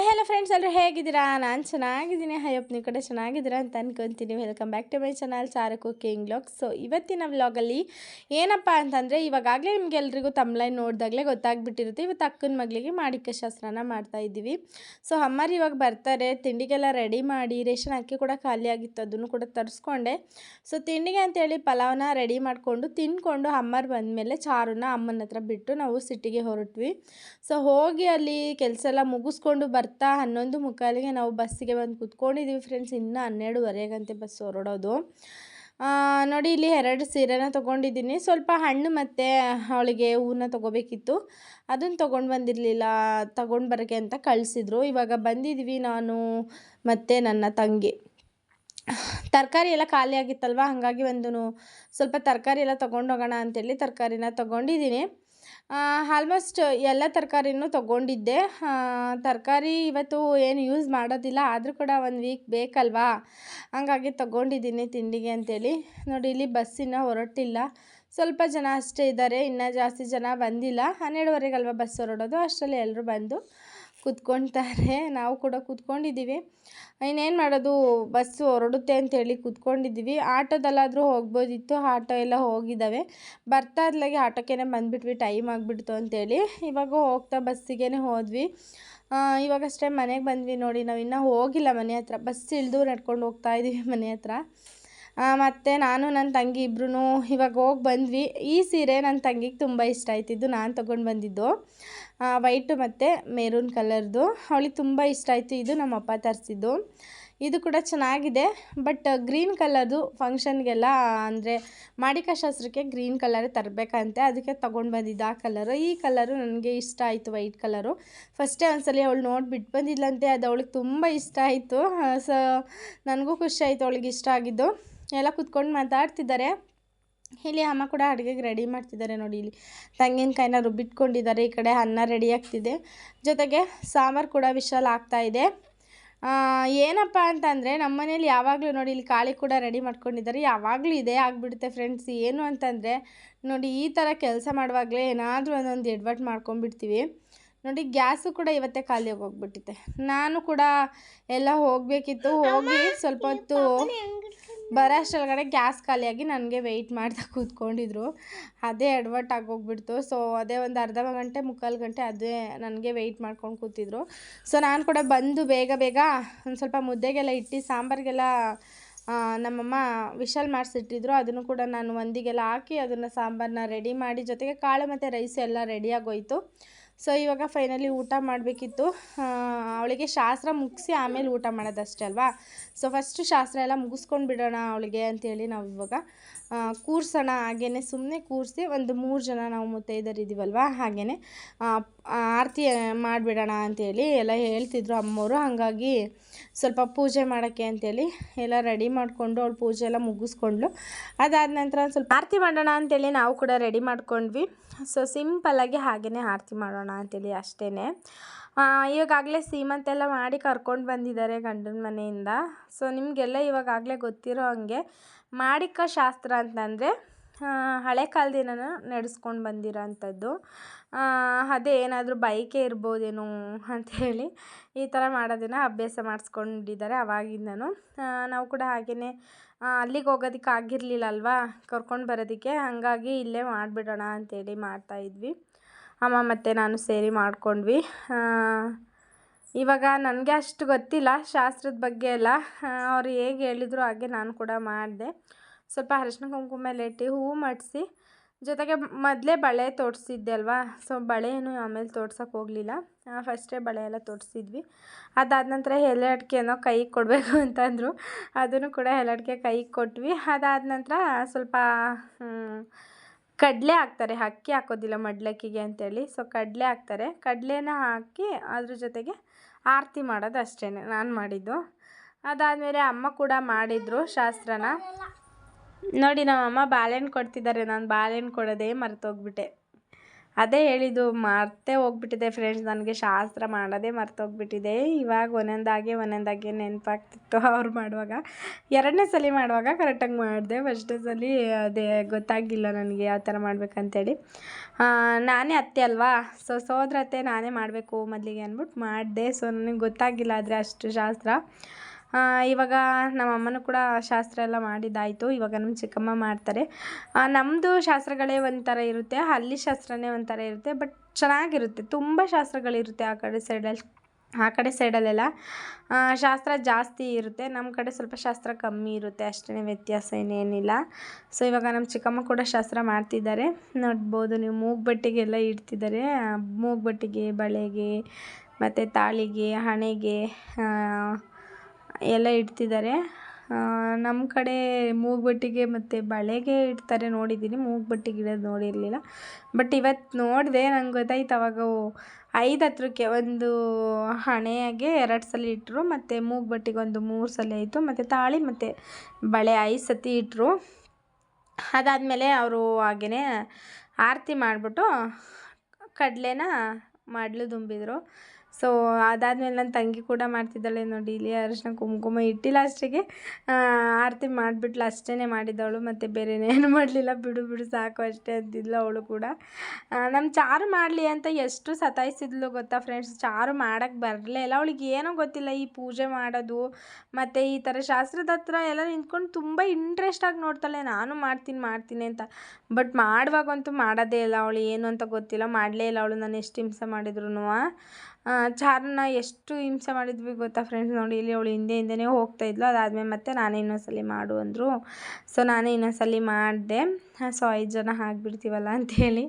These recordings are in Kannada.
I ಹಲೋ ಫ್ರೆಂಡ್ಸ್ ಎಲ್ಲರೂ ಹೇಗಿದ್ದೀರಾ? ನಾನು ಚೆನ್ನಾಗಿದ್ದೀನಿ. ಹೈಯಪ್ ನೀವು ಕಡೆ ಚೆನ್ನಾಗಿದ್ದೀರಾ ಅಂತ ಅನ್ಕೊತೀನಿ. Welcome back to my channel Sara cooking vlog so ಇವತ್ತಿನ ವ್ಲಾಗಲ್ಲಿ ಏನಪ್ಪ ಅಂತಂದರೆ ಇವಾಗಲೇ ನಿಮ್ಗೆಲ್ರಿಗೂ ತಮ್ಲೈನ್ ನೋಡಿದಾಗಲೇ ಗೊತ್ತಾಗ್ಬಿಟ್ಟಿರುತ್ತೆ. ಇವತ್ತು ಅಕ್ಕನ ಮಗಳಿಗೆ ಮಾಡಿಕ ಶಾಸ್ತ್ರನ ಮಾಡ್ತಾ ಇದ್ದೀವಿ. ಸೊ ಅಮ್ಮರು ಇವಾಗ ಬರ್ತಾರೆ. ತಿಂಡಿಗೆಲ್ಲ ರೆಡಿ ಮಾಡಿ, ರೇಷನ್ ಅಕ್ಕಿ ಕೂಡ ಖಾಲಿ ಆಗಿತ್ತು, ಅದನ್ನು ಕೂಡ ತರಿಸ್ಕೊಂಡೆ. ಸೊ ತಿಂಡಿಗೆ ಅಂತೇಳಿ ಪಲಾವ್ನ ರೆಡಿ ಮಾಡಿಕೊಂಡು, ತಿನ್ಕೊಂಡು ಅಮ್ಮರು ಬಂದಮೇಲೆ ಚಾರನ್ನ ಅಮ್ಮನ ಹತ್ರ ಬಿಟ್ಟು ನಾವು ಸಿಟಿಗೆ ಹೊರಟ್ವಿ. ಸೊ ಹೋಗಿ ಅಲ್ಲಿ ಕೆಲಸ ಎಲ್ಲ ಮುಗಿಸ್ಕೊಂಡು ಬರ್ತಾ ಹನ್ನೊಂದು ಮುಕ್ಕಾಲಿಗೆ ನಾವು ಬಸ್ಸಿಗೆ ಬಂದು ಕುತ್ಕೊಂಡಿದ್ದೀವಿ ಫ್ರೆಂಡ್ಸ್, ಇನ್ನೂ ಹನ್ನೆರಡುವರೆಗಂತೆ ಬಸ್ ಹೊರಡೋದು. ನೋಡಿ ಇಲ್ಲಿ ಎರಡು ಸೀರೆನ ತೊಗೊಂಡಿದ್ದೀನಿ. ಸ್ವಲ್ಪ ಹಣ್ಣು ಮತ್ತು ಅವಳಿಗೆ ಹೂವನ್ನ ತೊಗೋಬೇಕಿತ್ತು. ಅದನ್ನು ತೊಗೊಂಡು ಬಂದಿರಲಿಲ್ಲ, ತೊಗೊಂಡು ಬರೋಕ್ಕೆ ಅಂತ ಕಳಿಸಿದ್ರು. ಇವಾಗ ಬಂದಿದ್ವಿ ನಾನು ಮತ್ತು ನನ್ನ ತಂಗಿ. ತರಕಾರಿ ಎಲ್ಲ ಖಾಲಿ ಆಗಿತ್ತಲ್ವ? ಹಾಗಾಗಿ ಒಂದು ಸ್ವಲ್ಪ ತರಕಾರಿ ಎಲ್ಲ ತೊಗೊಂಡೋಗೋಣ ಅಂತೇಳಿ ತರಕಾರಿನ ತೊಗೊಂಡಿದ್ದೀನಿ. ಆಲ್ಮೋಸ್ಟ್ ಎಲ್ಲ ತರಕಾರಿನೂ ತೊಗೊಂಡಿದ್ದೆ. ತರಕಾರಿ ಇವತ್ತು ಏನು ಯೂಸ್ ಮಾಡೋದಿಲ್ಲ, ಆದರೂ ಕೂಡ ಒಂದು ವೀಕ್ ಬೇಕಲ್ವಾ? ಹಂಗಾಗಿ ತೊಗೊಂಡಿದ್ದೀನಿ ತಿಂಡಿಗೆ ಅಂತೇಳಿ. ನೋಡಿ, ಇಲ್ಲಿ ಬಸ್ಸಿನ ಹೊರಟಿಲ್ಲ. ಸ್ವಲ್ಪ ಜನ ಅಷ್ಟೇ ಇದ್ದಾರೆ, ಇನ್ನೂ ಜಾಸ್ತಿ ಜನ ಬಂದಿಲ್ಲ. ಹನ್ನೆರಡುವರೆಗಲ್ವ ಬಸ್ ಹೊರಡೋದು? ಅಷ್ಟರಲ್ಲಿ ಎಲ್ಲರೂ ಬಂದು ಕೂತ್ಕೊಳ್ತಾರೆ ನಾವು ಕೂಡ ಕೂತ್ಕೊಂಡಿದ್ದೀವಿ. ಇನ್ನೇನು ಮಾಡೋದು ಬಸ್ಸು ಹೊರಡುತ್ತೆ ಅಂತೇಳಿ ಕೂತ್ಕೊಂಡಿದ್ದೀವಿ. ಆಟೋದಲ್ಲಾದರೂ ಹೋಗ್ಬೋದಿತ್ತು, ಆಟೋ ಎಲ್ಲ ಹೋಗಿದ್ದಾವೆ. ಬರ್ತಾ ಇದ್ಲಾಗೆ ಆಟೋಕ್ಕೇ ಬಂದುಬಿಟ್ವಿ ಟೈಮ್ ಆಗಿಬಿಡ್ತು ಅಂತೇಳಿ. ಇವಾಗ ಹೋಗ್ತಾ ಬಸ್ಸಿಗೇ ಹೋದ್ವಿ. ಇವಾಗಷ್ಟೇ ಮನೆಗೆ ಬಂದ್ವಿ ನೋಡಿ, ನಾವು ಇನ್ನೂ ಹೋಗಿಲ್ಲ ಮನೆ ಹತ್ರ. ಬಸ್ ಇಳಿದು ನಡ್ಕೊಂಡು ಹೋಗ್ತಾ ಇದ್ದೀವಿ ಮನೆ ಹತ್ರ. ಮತ್ತು ನಾನು ನನ್ನ ತಂಗಿ ಇಬ್ರು ಇವಾಗ ಹೋಗಿ ಬಂದ್ವಿ. ಈ ಸೀರೆ ನನ್ನ ತಂಗಿಗೆ ತುಂಬ ಇಷ್ಟ ಆಯ್ತಿದ್ದು, ನಾನು ತೊಗೊಂಡು ಬಂದಿದ್ದು. ವೈಟು ಮತ್ತು ಮೆರೂನ್ ಕಲರ್ದು. ಅವಳಿಗೆ ತುಂಬ ಇಷ್ಟ ಆಯಿತು ಇದು ನಮ್ಮಪ್ಪ ತರಿಸಿದ್ದು. ಇದು ಕೂಡ ಚೆನ್ನಾಗಿದೆ, ಬಟ್ ಗ್ರೀನ್ ಕಲರ್ದು ಫಂಕ್ಷನ್ಗೆಲ್ಲ, ಅಂದರೆ ಮಾಡಿಕ ಶಾಸ್ತ್ರಕ್ಕೆ ಗ್ರೀನ್ ಕಲರ್ ತರಬೇಕಂತೆ, ಅದಕ್ಕೆ ತೊಗೊಂಡು ಬಂದಿದ್ದು ಆ ಕಲರು. ಈ ಕಲರು ನನಗೆ ಇಷ್ಟ ಆಯಿತು ವೈಟ್ ಕಲರು. ಫಸ್ಟೇ ಒಂದ್ಸಲಿ ಅವಳು ನೋಡಿಬಿಟ್ಟು ಬಂದಿದ್ಲಂತೆ, ಅದು ಅವಳಿಗೆ ತುಂಬ ಇಷ್ಟ ಆಯಿತು. ಸೊ, ನನಗೂ ಖುಷಿ ಆಯಿತು ಅವಳಿಗೆ ಇಷ್ಟ ಆಗಿದ್ದು. ಎಲ್ಲ ಕುತ್ಕೊಂಡು ಮಾತಾಡ್ತಿದ್ದಾರೆ. ಇಲ್ಲಿ ಅಮ್ಮ ಕೂಡ ಅಡುಗೆಗೆ ರೆಡಿ ಮಾಡ್ತಿದ್ದಾರೆ ನೋಡಿ ಇಲ್ಲಿ. ತೆಂಗಿನಕಾಯಿನ ರುಬ್ಬಿಟ್ಕೊಂಡಿದ್ದಾರೆ ಈ ಕಡೆ ಅನ್ನ ರೆಡಿ ಆಗ್ತಿದೆ. ಜೊತೆಗೆ ಸಾಂಬಾರು ಕೂಡ ವಿಶಾಲ್ ಆಗ್ತಾ ಇದೆ. ಆ, ಏನಪ್ಪ ಅಂತಂದರೆ ನಮ್ಮ ಮನೇಲಿ ಯಾವಾಗಲೂ ನೋಡಿ ಇಲ್ಲಿ ಕಾಳಿ ಕೂಡ ರೆಡಿ ಮಾಡ್ಕೊಂಡಿದ್ದಾರೆ. ಯಾವಾಗಲೂ ಇದೇ ಆಗಿಬಿಡುತ್ತೆ ಫ್ರೆಂಡ್ಸ್ ಏನು ಅಂತಂದರೆ ನೋಡಿ ಈ ಥರ ಕೆಲಸ ಮಾಡುವಾಗಲೇ ಏನಾದರೂ ಒಂದೊಂದು ಎಡ್ವರ್ಟ್ ಮಾಡ್ಕೊಂಡ್ಬಿಡ್ತೀವಿ. ನೋಡಿ ಗ್ಯಾಸು ಕೂಡ ಇವತ್ತೇ ಖಾಲಿ ಹೋಗ್ಬಿಟ್ಟಿದೆ ನಾನು ಕೂಡ ಎಲ್ಲ ಹೋಗಬೇಕಿತ್ತು. ಹೋಗಿ ಸ್ವಲ್ಪ ಹೊತ್ತು ಬರೋ ಅಷ್ಟರೊಳಗಡೆ ಗ್ಯಾಸ್ ಖಾಲಿಯಾಗಿ ನನಗೆ ವೆಯ್ಟ್ ಮಾಡ್ತಾ ಕೂತ್ಕೊಂಡಿದ್ರು. ಅದೇ ಎಡ್ವರ್ಟ್ ಆಗೋಗ್ಬಿಡ್ತು. ಸೊ ಅದೇ ಒಂದು ಅರ್ಧ ಗಂಟೆ, ಮುಕ್ಕಾಲು ಗಂಟೆ ಅದೇ ನನಗೆ ವೆಯ್ಟ್ ಮಾಡ್ಕೊಂಡು ಕೂತಿದ್ರು. ಸೊ ನಾನು ಕೂಡ ಬಂದು ಬೇಗ ಬೇಗ ಒಂದು ಸ್ವಲ್ಪ ಮುದ್ದೆಗೆಲ್ಲ ಇಟ್ಟು, ಸಾಂಬಾರಿಗೆಲ್ಲ ನಮ್ಮಮ್ಮ ವಿಶಾಲ್ ಮಾಡಿಸಿಟ್ಟಿದ್ರು. ಅದನ್ನು ಕೂಡ ನಾನು ಒಂದಿಗೆಲ್ಲ ಹಾಕಿ, ಅದನ್ನು ಸಾಂಬಾರನ್ನ ರೆಡಿ ಮಾಡಿ, ಜೊತೆಗೆ ಕಾಳು ಮತ್ತು ರೈಸ್ ಎಲ್ಲ ರೆಡಿಯಾಗೋಯ್ತು ಸೊ ಇವಾಗ ಫೈನಲಿ ಊಟ ಮಾಡಬೇಕಿತ್ತು. ಅವಳಿಗೆ ಶಾಸ್ತ್ರ ಮುಗಿಸಿ ಆಮೇಲೆ ಊಟ ಮಾಡೋದಷ್ಟೇ ಅಲ್ವಾ? ಸೊ ಫಸ್ಟು ಶಾಸ್ತ್ರ ಎಲ್ಲ ಮುಗಿಸ್ಕೊಂಡು ಬಿಡೋಣ ಅವಳಿಗೆ ಅಂಥೇಳಿ ನಾವು ಇವಾಗ ಕೂರಿಸೋಣ. ಹಾಗೇನೆ ಸುಮ್ಮನೆ ಕೂರಿಸಿ ಒಂದು ಮೂರು ಜನ ನಾವು ಮುತ್ತೈದರು ಇದ್ದೀವಲ್ವ ಹಾಗೇ ಆರತಿ ಮಾಡಿಬಿಡೋಣ ಅಂಥೇಳಿ ಎಲ್ಲ ಹೇಳ್ತಿದ್ರು ಅಮ್ಮವರು. ಹಾಗಾಗಿ ಸ್ವಲ್ಪ ಪೂಜೆ ಮಾಡೋಕ್ಕೆ ಅಂಥೇಳಿ ಎಲ್ಲ ರೆಡಿ ಮಾಡಿಕೊಂಡು ಅವಳು ಪೂಜೆ ಎಲ್ಲ ಮುಗಿಸ್ಕೊಂಡ್ಳು. ಅದಾದ ನಂತರ ಸ್ವಲ್ಪ ಆರತಿ ಮಾಡೋಣ ಅಂಥೇಳಿ ನಾವು ಕೂಡ ರೆಡಿ ಮಾಡ್ಕೊಂಡ್ವಿ. ಸೊ ಸಿಂಪಲ್ಲಾಗಿ ಹಾಗೆಯೇ ಆರತಿ ಮಾಡೋಣ ಅಂತೇಳಿ ಅಷ್ಟೇ ಇವಾಗಾಗಲೇ ಸೀಮಂತೆಲ್ಲ ಮಾಡಿ ಕರ್ಕೊಂಡು ಬಂದಿದ್ದಾರೆ ಗಂಡನ ಮನೆಯಿಂದ. ಸೊ ನಿಮಗೆಲ್ಲ ಇವಾಗಾಗಲೇ ಗೊತ್ತಿರೋ ಹಂಗೆ ಮಾಡಿಕ ಶಾಸ್ತ್ರ ಅಂತಂದರೆ ಹಳೆ ಕಾಲದಿಂದ ನಡೆಸ್ಕೊಂಡು ಬಂದಿರೋ ಅಂಥದ್ದು ಆ, ಅದೇ ಏನಾದರೂ ಬೈಕೆ ಇರ್ಬೋದೇನೋ ಅಂಥೇಳಿ ಈ ಥರ ಮಾಡೋದನ್ನು ಅಭ್ಯಾಸ ಮಾಡಿಸ್ಕೊಂಡಿದ್ದಾರೆ ಅವಾಗಿಂದನು. ನಾವು ಕೂಡ ಹಾಗೆಯೇ ಅಲ್ಲಿಗೆ ಹೋಗೋದಕ್ಕೆ ಆಗಿರಲಿಲ್ಲ ಅಲ್ವಾ? ಕರ್ಕೊಂಡು ಬರೋದಕ್ಕೆ ಹಾಗಾಗಿ ಇಲ್ಲೇ ಮಾಡಿಬಿಡೋಣ ಅಂಥೇಳಿ ಮಾಡ್ತಾಯಿದ್ವಿ ಅಮ್ಮ ಮತ್ತು ನಾನು ಸೇರಿ ಮಾಡಿಕೊಂಡ್ವಿ. ಇವಾಗ ನನಗೆ ಅಷ್ಟು ಗೊತ್ತಿಲ್ಲ ಶಾಸ್ತ್ರದ ಬಗ್ಗೆ ಎಲ್ಲ. ಅವ್ರು ಹೇಗೆ ಹೇಳಿದ್ರು ಹಾಗೆ ನಾನು ಕೂಡ ಮಾಡಿದೆ. ಸ್ವಲ್ಪ ಅರಶಿನ ಕುಂಕುಮ ಇಟ್ಟು ಹೂವು ಮಾಡಿಸಿ, ಜೊತೆಗೆ ಮೊದಲೇ ಬಳೆ ತೋಡಿಸಿದ್ದೆ ಅಲ್ವಾ? ಸೊ ಬಳೆಯನ್ನು ಆಮೇಲೆ ತೋಡ್ಸೋಕೆ ಹೋಗಲಿಲ್ಲ. ಫಸ್ಟೇ ಬಳೆ ಎಲ್ಲ ತೋಡಿಸಿದ್ವಿ ಅದಾದ ನಂತರ ಎಲೆ ಅಡಿಕೆನೋ ಕೈಗೆ ಕೊಡಬೇಕು ಅಂತಂದರು. ಅದನ್ನು ಕೂಡ ಎಲೆ ಅಡಿಕೆ ಕೈಗೆ ಕೊಟ್ವಿ. ಅದಾದ ನಂತರ ಸ್ವಲ್ಪ ಕಡಲೆ ಹಾಕ್ತಾರೆ. ಅಕ್ಕಿ ಹಾಕೋದಿಲ್ಲ ಮಡ್ಲಕ್ಕಿಗೆ ಅಂತೇಳಿ. ಸೊ ಕಡಲೆ ಹಾಕ್ತಾರೆ. ಕಡಲೆನ ಹಾಕಿ ಅದ್ರ ಜೊತೆಗೆ ಆರತಿ ಮಾಡೋದು ಅಷ್ಟೇ ನಾನು ಮಾಡಿದ್ದು. ಅದಾದಮೇಲೆ ಅಮ್ಮ ಕೂಡ ಮಾಡಿದರು ಶಾಸ್ತ್ರನ. ನೋಡಿ, ನಮ್ಮ ಅಮ್ಮ ಬಾಳೆಹಣ್ಣು ಕೊಡ್ತಿದ್ದಾರೆ. ನಾನು ಬಾಳೆಹಣ್ಣು ಕೊಡೋದೇ ಮರ್ತೋಗ್ಬಿಟ್ಟೆ ಅದೇ ಹೇಳಿದ್ದು, ಮರ್ತೇ ಹೋಗ್ಬಿಟ್ಟಿದೆ ಫ್ರೆಂಡ್ಸ್ ನನಗೆ ಶಾಸ್ತ್ರ ಮಾಡೋದೇ ಮರ್ತೋಗ್ಬಿಟ್ಟಿದೆ ಇವಾಗ ಒಂದೊಂದಾಗೆ ಒಂದೊಂದಾಗೆ ನೆನಪಾಗ್ತಿತ್ತು ಅವ್ರು ಮಾಡುವಾಗ. ಎರಡನೇ ಸಲ ಮಾಡುವಾಗ ಕರೆಕ್ಟಾಗಿ ಮಾಡಿದೆ. ಫಸ್ಟೇ ಸಲ ಅದೇ ಗೊತ್ತಾಗಿಲ್ಲ ನನಗೆ ಯಾವ ಥರ ಮಾಡ್ಬೇಕಂತೇಳಿ. ನಾನೇ ಅತ್ತೆ ಅಲ್ವಾ? ಸೊ ಸೋದ್ರತೆ ನಾನೇ ಮಾಡಬೇಕು ಮೊದಲಿಗೆ ಅಂದ್ಬಿಟ್ಟು ಮಾಡಿದೆ. ಸೊ ನನಗೆ ಗೊತ್ತಾಗಿಲ್ಲ ಆದರೆ ಅಷ್ಟು ಶಾಸ್ತ್ರ. ಇವಾಗ ನಮ್ಮ ಅಮ್ಮನೂ ಕೂಡ ಶಾಸ್ತ್ರ ಎಲ್ಲ ಮಾಡಿದ್ದಾಯಿತು. ಇವಾಗ ನಮ್ಮ ಚಿಕ್ಕಮ್ಮ ಮಾಡ್ತಾರೆ. ನಮ್ಮದು ಶಾಸ್ತ್ರಗಳೇ ಒಂಥರ ಇರುತ್ತೆ, ಅಲ್ಲಿ ಶಾಸ್ತ್ರನೇ ಒಂಥರ ಇರುತ್ತೆ, ಬಟ್ ಚೆನ್ನಾಗಿರುತ್ತೆ. ತುಂಬ ಶಾಸ್ತ್ರಗಳಿರುತ್ತೆ ಆ ಕಡೆ ಸೈಡಲ್ಲಿ ಆ ಕಡೆ ಸೈಡಲ್ಲೆಲ್ಲ ಶಾಸ್ತ್ರ ಜಾಸ್ತಿ ಇರುತ್ತೆ. ನಮ್ಮ ಕಡೆ ಸ್ವಲ್ಪ ಶಾಸ್ತ್ರ ಕಮ್ಮಿ ಇರುತ್ತೆ ಅಷ್ಟೇ ವ್ಯತ್ಯಾಸ ಇನ್ನೇನಿಲ್ಲ ಸೊ ಇವಾಗ ನಮ್ಮ ಚಿಕ್ಕಮ್ಮ ಕೂಡ ಶಾಸ್ತ್ರ ಮಾಡ್ತಿದ್ದಾರೆ. ನೋಡ್ಬೋದು, ನೀವು ಮೂಗ್ಬಟ್ಟಿಗೆಲ್ಲ ಇಡ್ತಿದ್ದಾರೆ. ಮೂಗ್ ಮೂಗ್ಬಟ್ಟಿಗೆ ಬಳೆಗೆ, ಮತ್ತು ತಾಳಿಗೆ, ಹಣೆಗೆ ಎಲ್ಲ ಇಡ್ತಿದ್ದಾರೆ. ನಮ್ಮ ಕಡೆ ಮೂಗ್ಬಟ್ಟಿಗೆ ಮತ್ತು ಬಳೆಗೆ ಇಡ್ತಾರೆ ನೋಡಿದ್ದೀನಿ. ಮೂಗ್ಬಟ್ಟಿಗೆ ಇಡೋದು ನೋಡಿರಲಿಲ್ಲ. ಬಟ್ ಇವತ್ತು ನೋಡಿದೆ, ನಂಗೆ ಗೊತ್ತಾಯ್ತು ಅವಾಗ ಐದು ಹತ್ರಕ್ಕೆ ಒಂದು ಹಣೆಯಾಗೆ ಎರಡು ಸಲ ಇಟ್ಟರು ಮತ್ತು ಮೂಗ್ಬಟ್ಟಿಗೆ ಒಂದು ಮೂರು ಸಲ ಆಯಿತು ಮತ್ತು ತಾಳಿ ಮತ್ತು ಬಳೆ ಐದು ಸತಿ ಇಟ್ಟರು ಅದಾದಮೇಲೆ ಅವರು ಹಾಗೆಯೇ ಆರತಿ ಮಾಡಿಬಿಟ್ಟು ಕಡಲೆನ ಮಡ್ಲು ತುಂಬಿದರು ಸೊ ಅದಾದಮೇಲೆ ನನ್ನ ತಂಗಿ ಕೂಡ ಮಾಡ್ತಿದ್ದಾಳೆ ನೋಡಿ. ಇಲ್ಲಿ ಅರಿಶಿನ ಕುಂಕುಮ ಇಟ್ಟಿಲ್ಲ ಅಷ್ಟಿಗೆ. ಆರತಿ ಮಾಡಿಬಿಟ್ಲು ಅಷ್ಟೇ ಮಾಡಿದ್ದವಳು ಮತ್ತು ಬೇರೆ ಏನು ಮಾಡಲಿಲ್ಲ. ಬಿಡು ಬಿಡು, ಸಾಕು ಅಷ್ಟೇ ಅಂತಿದ್ಲು ಅವಳು ಕೂಡ. ನಮ್ಮ ಚಾರು ಮಾಡಲಿ ಅಂತ ಎಷ್ಟು ಸತಾಯಿಸಿದ್ಲು ಗೊತ್ತಾ ಫ್ರೆಂಡ್ಸ್ ಚಾರು ಮಾಡೋಕ್ಕೆ ಬರಲೇ ಇಲ್ಲ. ಅವಳಿಗೆ ಏನೋ ಗೊತ್ತಿಲ್ಲ ಈ ಪೂಜೆ ಮಾಡೋದು, ಮತ್ತು ಈ ಥರ ಶಾಸ್ತ್ರದ ಹತ್ರ ಎಲ್ಲ ನಿಂತ್ಕೊಂಡು ತುಂಬ ಇಂಟ್ರೆಸ್ಟಾಗಿ ನೋಡ್ತಾಳೆ. ನಾನು ಮಾಡ್ತೀನಿ ಮಾಡ್ತೀನಿ ಅಂತ. ಬಟ್ ಮಾಡುವಾಗಂತೂ ಮಾಡೋದೇ ಇಲ್ಲ ಅವಳು. ಏನು ಅಂತ ಗೊತ್ತಿಲ್ಲ. ಮಾಡಲೇ ಇಲ್ಲ ಅವಳು. ನಾನು ಎಷ್ಟು ಹಿಂಸೆ ಮಾಡಿದ್ರು ಚಾರನ್ನ ಎಷ್ಟು ಹಿಂಸೆ ಮಾಡಿದ್ವಿ ಗೊತ್ತಾ ಫ್ರೆಂಡ್ಸ್ ನೋಡಿ. ಇಲ್ಲಿ ಅವಳು ಹಿಂದೆ ಹಿಂದೆನೇ ಹೋಗ್ತಾ ಇದ್ಲು. ಅದಾದಮೇಲೆ ಮತ್ತೆ ನಾನೇ ಇನ್ನೊಂದ್ಸಲ ಮಾಡು ಅಂದರು. ಸೊ ನಾನೇ ಇನ್ನೊಂದ್ಸಲ ಮಾಡಿದೆ. ಸೊ ಐದು ಜನ ಹಾಕ್ಬಿಡ್ತೀವಲ್ಲ ಅಂಥೇಳಿ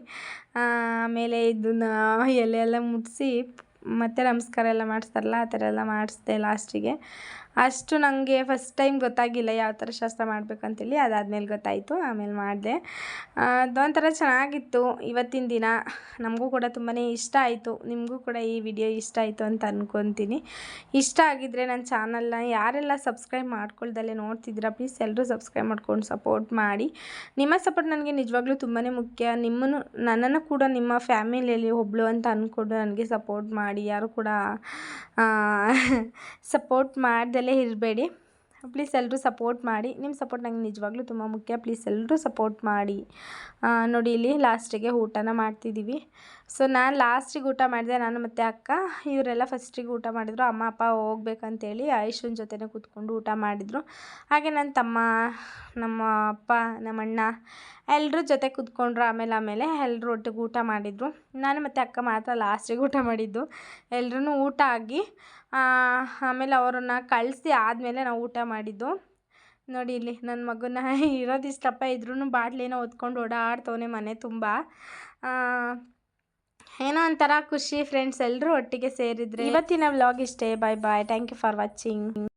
ಆಮೇಲೆ ಇದನ್ನ ಎಲೆ ಎಲ್ಲ ಮುಟ್ಟಿಸಿ ಮತ್ತೆ ನಮಸ್ಕಾರ ಎಲ್ಲ ಮಾಡಿಸ್ತಾರಲ್ಲ, ಆ ಥರ ಎಲ್ಲ ಮಾಡಿಸ್ದೆ ಲಾಸ್ಟಿಗೆ ಅಷ್ಟು ನನಗೆ ಫಸ್ಟ್ ಟೈಮ್ ಗೊತ್ತಾಗಿಲ್ಲ ಯಾವ ಥರ ಶಾಸ್ತ್ರ ಮಾಡಬೇಕಂತೇಳಿ, ಅದಾದಮೇಲೆ ಗೊತ್ತಾಯಿತು, ಆಮೇಲೆ ಮಾಡಿದೆ. ಅದೊಂಥರ ಚೆನ್ನಾಗಿತ್ತು ಇವತ್ತಿನ ದಿನ. ನಮಗೂ ಕೂಡ ತುಂಬಾ ಇಷ್ಟ ಆಯಿತು. ನಿಮಗೂ ಕೂಡ ಈ ವಿಡಿಯೋ ಇಷ್ಟ ಆಯಿತು ಅಂತ ಅಂದ್ಕೊತೀನಿ ಇಷ್ಟ ಆಗಿದ್ದರೆ ನನ್ನ ಚಾನಲ್ನ ಯಾರೆಲ್ಲ ಸಬ್ಸ್ಕ್ರೈಬ್ ಮಾಡ್ಕೊಳ್ದಲ್ಲೇ ನೋಡ್ತಿದ್ದೀರಾ ಪ್ಲೀಸ್ ಎಲ್ಲರೂ ಸಬ್ಸ್ಕ್ರೈಬ್ ಮಾಡ್ಕೊಂಡು ಸಪೋರ್ಟ್ ಮಾಡಿ. ನಿಮ್ಮ ಸಪೋರ್ಟ್ ನನಗೆ ನಿಜವಾಗ್ಲೂ ತುಂಬಾ ಮುಖ್ಯ. ನಿಮ್ಮನ್ನು, ನನ್ನನ್ನು ಕೂಡ ನಿಮ್ಮ ಫ್ಯಾಮಿಲಿಯಲ್ಲಿ ಒಬ್ಳು ಅಂತ ಅಂದ್ಕೊಂಡು ನನಗೆ ಸಪೋರ್ಟ್ ಮಾಡಿ. ಯಾರು ಕೂಡ ಸಪೋರ್ಟ್ ಮಾಡ್ದಲೇ ಇರಬೇಡಿ. ಪ್ಲೀಸ್ ಎಲ್ಲರೂ ಸಪೋರ್ಟ್ ಮಾಡಿ. ನಿಮ್ಮ ಸಪೋರ್ಟ್ ನಂಗೆ ನಿಜವಾಗ್ಲೂ ತುಂಬ ಮುಖ್ಯ. ಪ್ಲೀಸ್ ಎಲ್ಲರೂ ಸಪೋರ್ಟ್ ಮಾಡಿ. ನೋಡಿ ಇಲ್ಲಿ ಲಾಸ್ಟಿಗೆ ಊಟನ ಮಾಡ್ತಿದ್ದೀವಿ ಸೊ ನಾನು ಲಾಸ್ಟಿಗೆ ಊಟ ಮಾಡಿದೆ. ನಾನು ಮತ್ತು ಅಕ್ಕ, ಇವರೆಲ್ಲ ಫಸ್ಟಿಗೆ ಊಟ ಮಾಡಿದ್ರು. ಅಮ್ಮ, ಅಪ್ಪ ಹೋಗ್ಬೇಕಂತೇಳಿ ಆಯುಷನ್ ಜೊತೆನೇ ಕೂತ್ಕೊಂಡು ಊಟ ಮಾಡಿದರು. ಹಾಗೆ ನನ್ನ ತಮ್ಮ, ನಮ್ಮ ಅಪ್ಪ ನಮ್ಮ ಅಣ್ಣ ಎಲ್ಲರೂ ಜೊತೆ ಕೂತ್ಕೊಂಡ್ರು. ಆಮೇಲೆ ಆಮೇಲೆ ಎಲ್ಲರೂ ಒಟ್ಟಿಗೆ ಊಟ ಮಾಡಿದರು. ನಾನು ಮತ್ತು ಅಕ್ಕ ಮಾತ್ರ ಲಾಸ್ಟಿಗೆ ಊಟ ಮಾಡಿದ್ದು. ಎಲ್ಲರೂ ಊಟ ಆಗಿ ಆಮೇಲೆ ಅವರನ್ನು ಕಳಿಸಿ ಆದಮೇಲೆ ನಾವು ಊಟ ಮಾಡಿದ್ದು. ನೋಡಿ ಇಲ್ಲಿ ನನ್ನ ಮಗನ ಇರೋದಿಷ್ಟಪ್ಪ ಇದ್ರೂ ಬಾಟ್ಲೇನ ಹೊತ್ಕೊಂಡು ಓಡಾಡ್ತವನೆ ಮನೆ ತುಂಬ. ಏನೋ ಒಂಥರ ಖುಷಿ ಫ್ರೆಂಡ್ಸ್ ಎಲ್ಲರೂ ಒಟ್ಟಿಗೆ ಸೇರಿದ್ರೆ. ಇವತ್ತಿನ ವ್ಲಾಗ್ ಇಷ್ಟೇ. Bye bye thank you for watching